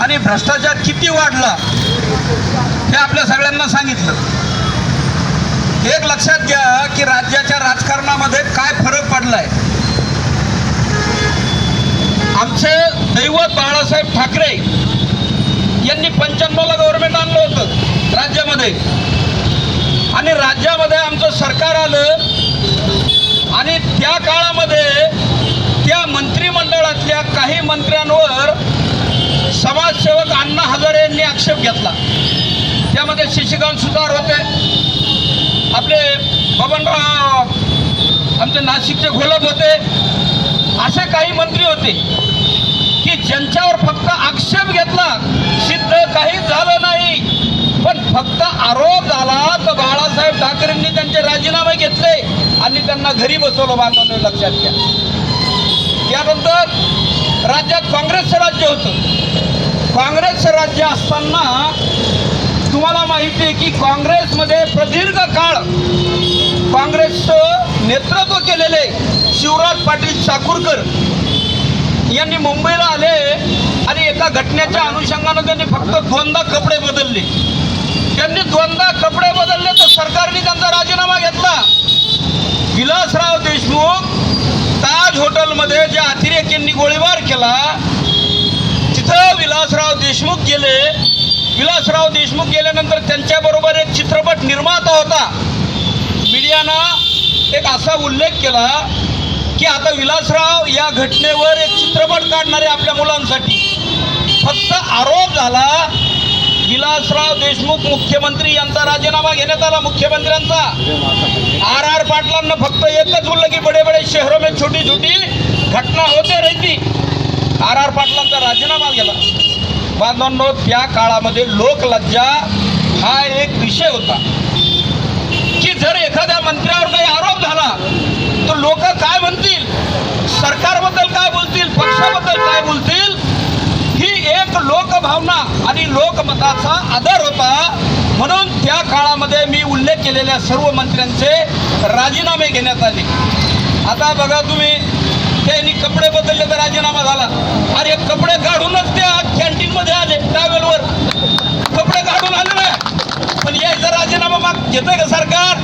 आणि भ्रष्टाचार किती वाढला हे आपल्या सगळ्यांना सांगितलं. एक लक्षात घ्या की राज्याच्या राजकारणामध्ये काय फरक पडलाय. आमचे दैवत बाळासाहेब ठाकरे यांनी पंच्याण्णवला गव्हर्नमेंट आणलं होतं राज्यामध्ये. आणि राज्यामध्ये आमचं सरकार आलं आणि त्या काळामध्ये त्या मंत्रिमंडळातल्या काही मंत्र्यांवर समाजसेवक अण्णा हजारे यांनी आक्षेप घेतला. त्यामध्ये शशिकांत सुतार होते. आपले बबनराव आमचे नाशिकचे घोलप होते. असे काही मंत्री होते की ज्यांच्यावर फक्त आक्षेप घेतला सिद्ध काहीच झालं नाही. पण फक्त आरोप झाला तर बाळासाहेब ठाकरेंनी त्यांचे राजीनामे घेतले आणि त्यांना घरी बसवलं बांधवलं लक्षात घ्या. त्यानंतर राज्यात काँग्रेसचं राज्य होतं. काँग्रेसचं राज्य असताना तुम्हाला माहिती आहे की काँग्रेसमध्ये प्रदीर्घ काळ काँग्रेसचं नेतृत्व केलेले शिवराज पाटील चाकूरकर यांनी मुंबईला आले आणि एका घटनेच्या अनुषंगानं त्यांनी फक्त दोनदा कपडे बदलले. त्यांनी दोनदा कपडे बदलले तर सरकारने त्यांचा राजीनामा घेतला. विलासराव देशमुख ताज हॉटेलमध्ये ज्या अतिरेक्यांनी गोळीबार केला तिथं विलासराव देशमुख गेले. विलासराव देशमुख गेल्यानंतर त्यांच्याबरोबर एक चित्रपट निर्माता होता. मीडियानं एक असा उल्लेख केला की आता विलासराव या घटनेवर एक चित्रपट काढणारे आपल्या मुलांसाठी. फक्त आरोप झाला विलासराव देशमुख मुख्यमंत्री यांचा राजीनामा घेण्यात आला मुख्यमंत्र्यांचा. आर आर पाटलांना फक्त एकच बोललं की बडे बडे शहरो में छोटी छोटी घटना होते रे आर आर पाटलांचा राजीनामा गेला. बांधवांनो त्या काळामध्ये लोकलज्जा हा एक विषय होता. की जर एखाद्या मंत्र्यावर काही आरोप झाला तर लोक काय म्हणतील? सरकारबद्दल काय बोलतील? पक्षाबद्दल काय बोलतील? ही एक लोकभावना आणि लोकमताचा आदर होता. म्हणून त्या काळामध्ये मी उल्लेख केलेल्या सर्व मंत्र्यांचे राजीनामे घेण्यात आले. आता बघा तुम्ही त्यांनी कपडे बदलले तर राजीनामा झाला. अरे कपडे काढूनच त्या कॅन्टीनमध्ये आले ट्रॅव्हलवर कपडे काढून आले ना. पण यायचा राजीनामा माग घेतोय का सरकार?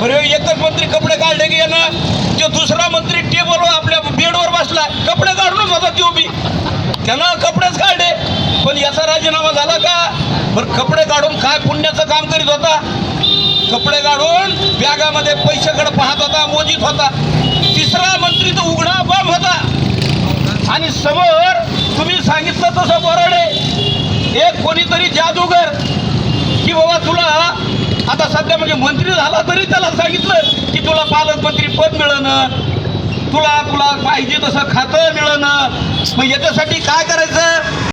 बरे एकच मंत्री कपडे काढले की यानं? जो दुसरा मंत्री टेबलवर आपल्या बेडवर बसला कपडे काढूनच होता तो बी. त्यानं कपडेच काढले. पण याचा राजीनामा झाला का? बरं कपडे काढून काय पुण्याचं काम करीत होता? कपडे काढून बॅगामध्ये पैशाकडे पाहत होता मोजीत होता. तिसरा मंत्री तो उघडा बम होता. आणि समोर तुम्ही सांगितलं तसं बरडे एक कोणीतरी जादूगर की बाबा तुला आता सध्या म्हणजे मंत्री झाला तरी त्याला सांगितलं की तुला पालकमंत्री पद मिळणं तुला तुला पाहिजे तसं खातं मिळणं. मग याच्यासाठी काय करायचं?